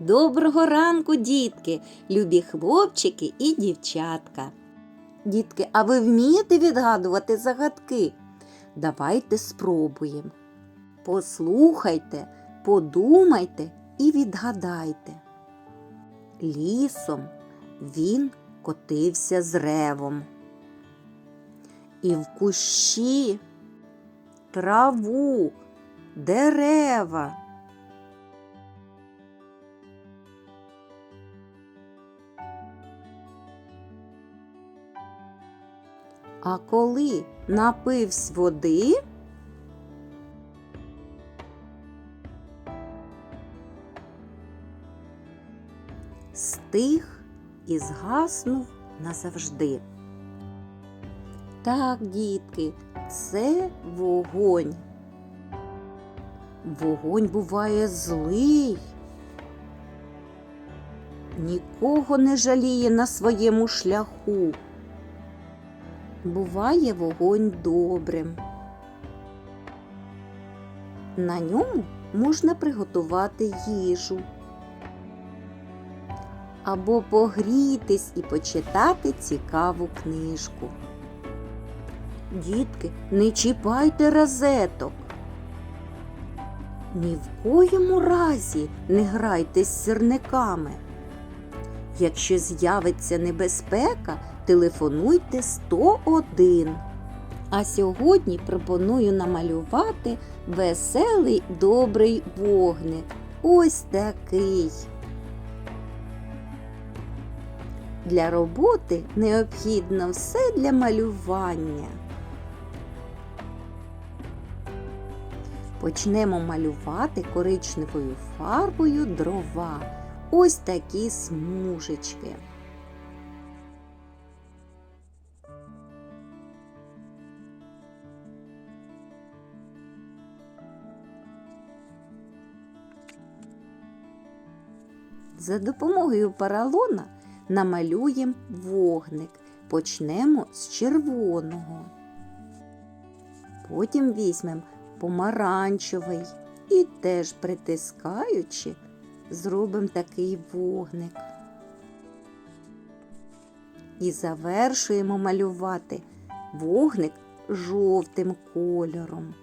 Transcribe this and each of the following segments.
Доброго ранку, дітки, любі хлопчики і дівчатка. Дітки, а ви вмієте відгадувати загадки? Давайте спробуємо. Послухайте, подумайте і відгадайте. Лісом він котився з ревом. І в кущі траву, дерева. А коли напивсь води, стих і згаснув назавжди. Так, дітки, це вогонь. Вогонь буває злий. Нікого не жаліє на своєму шляху. Буває вогонь добрим. На ньому можна приготувати їжу або погрітись і почитати цікаву книжку. Дітки, не чіпайте розеток. Ні в коєму разі не грайте з сірниками. Якщо з'явиться небезпека, телефонуйте 101. А сьогодні пропоную намалювати веселий добрий вогник. Ось такий. Для роботи необхідно все для малювання. Почнемо малювати коричневою фарбою дрова. Ось такі смужечки. За допомогою поролона намалюємо вогник. Почнемо з червоного. Потім візьмемо помаранчевий і теж притискаючи, зробимо такий вогник. І завершуємо малювати вогник жовтим кольором.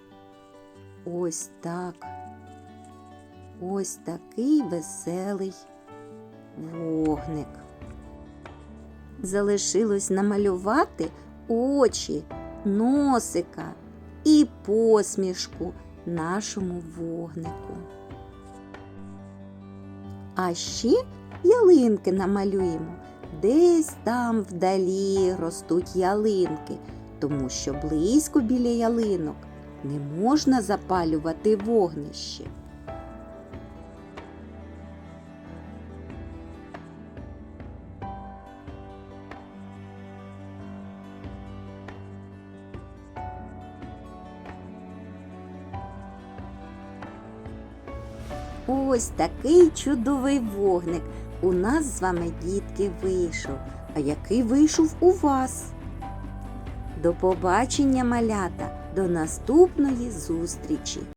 Ось так. Ось такий веселий вогник. Залишилось намалювати очі, носика і посмішку нашому вогнику. А ще ялинки намалюємо. Десь там вдалі ростуть ялинки, тому що близько біля ялинок не можна запалювати вогнище. Ось такий чудовий вогник у нас з вами, дітки, вийшов. А який вийшов у вас? До побачення, малята, до наступної зустрічі!